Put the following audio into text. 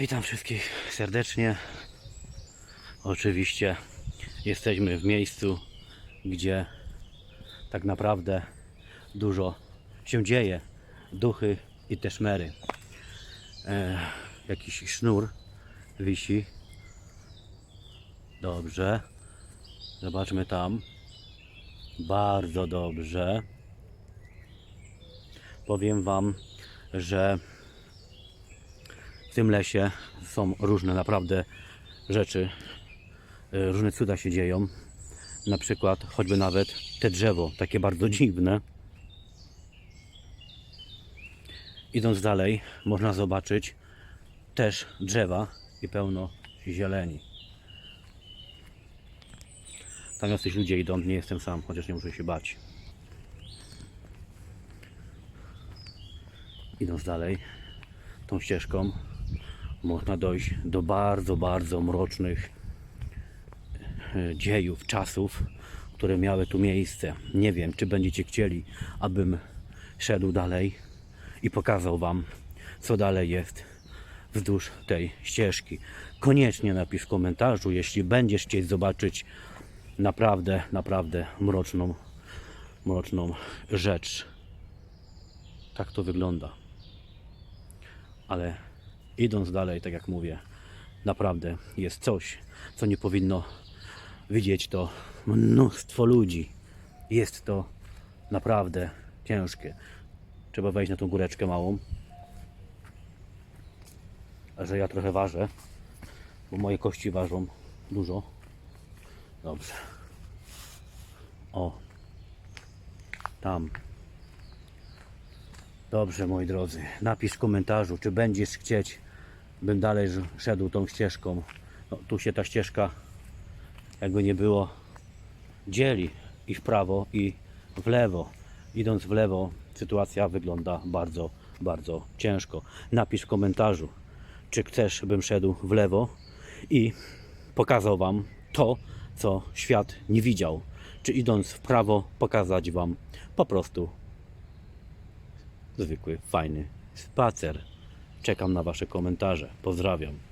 Witam wszystkich serdecznie. Oczywiście jesteśmy w miejscu, gdzie tak naprawdę dużo się dzieje. Duchy i te szmery. E, jakiś sznur wisi. Dobrze. Zobaczmy tam. Bardzo dobrze. Powiem Wam, że w tym lesie są różne naprawdę rzeczy, y, różne cuda się dzieją. Na przykład choćby nawet te drzewo, takie bardzo dziwne. Idąc dalej, można zobaczyć też drzewa i pełno zieleni. Tam jacyś ludzie idą, nie jestem sam, chociaż nie muszę się bać. Idąc dalej, tą ścieżką można dojść do bardzo, bardzo mrocznych e, dziejów, czasów, które miały tu miejsce. Nie wiem, czy będziecie chcieli, abym szedł dalej i pokazał Wam, co dalej jest wzdłuż tej ścieżki. Koniecznie napisz w komentarzu, jeśli będziesz chcieć zobaczyć naprawdę, naprawdę mroczną, mroczną rzecz. Tak to wygląda ale idąc dalej, tak jak mówię, naprawdę jest coś, co nie powinno widzieć to mnóstwo ludzi. Jest to naprawdę ciężkie. Trzeba wejść na tą góreczkę małą. Że ja trochę ważę, bo moje kości ważą dużo. Dobrze. O. Tam. Dobrze, moi drodzy, napisz w komentarzu, czy będziesz chcieć, bym dalej szedł tą ścieżką. No, tu się ta ścieżka, jakby nie było, dzieli i w prawo, i w lewo. Idąc w lewo, sytuacja wygląda bardzo, bardzo ciężko. Napisz w komentarzu, czy chcesz, bym szedł w lewo i pokazał Wam to, co świat nie widział. Czy idąc w prawo, pokazać Wam po prostu zwykły, fajny spacer. Czekam na Wasze komentarze. Pozdrawiam.